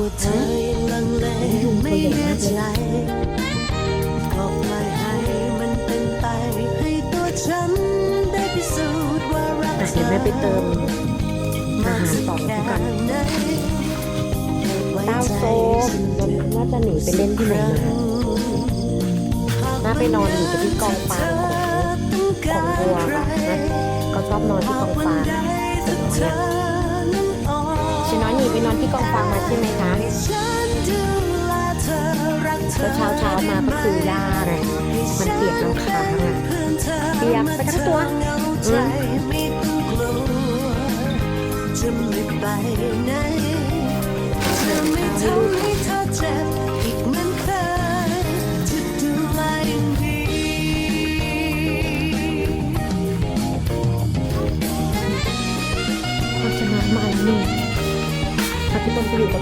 ว่าเธอยังลังเลไม่แน่ใจก็ปล่อยให้มันเป็นไปให้ตัวฉันได้พิสูจน์ว่ารักเธอเดี๋ยวแม่ไปเติมอาหารต่อแค่ที่ก่อนเต้าโซมน่าจะหนีไปเล่นที่ไหนมาน่าไปนอนอยู่ที่กองฟางของของวัวค่ะนะเขาชอบนอนที่กองฟาง ชน้อยหนีไปนอนที่กองฟางมาใช่ไหมคะแล้เช้าเช้ามาก็คือล่เลยมันเปียกน้ำค้างอะเปียกไปทั้งตัวอเมือคจะดูดวามชะมาแล้วนี่ き取りとと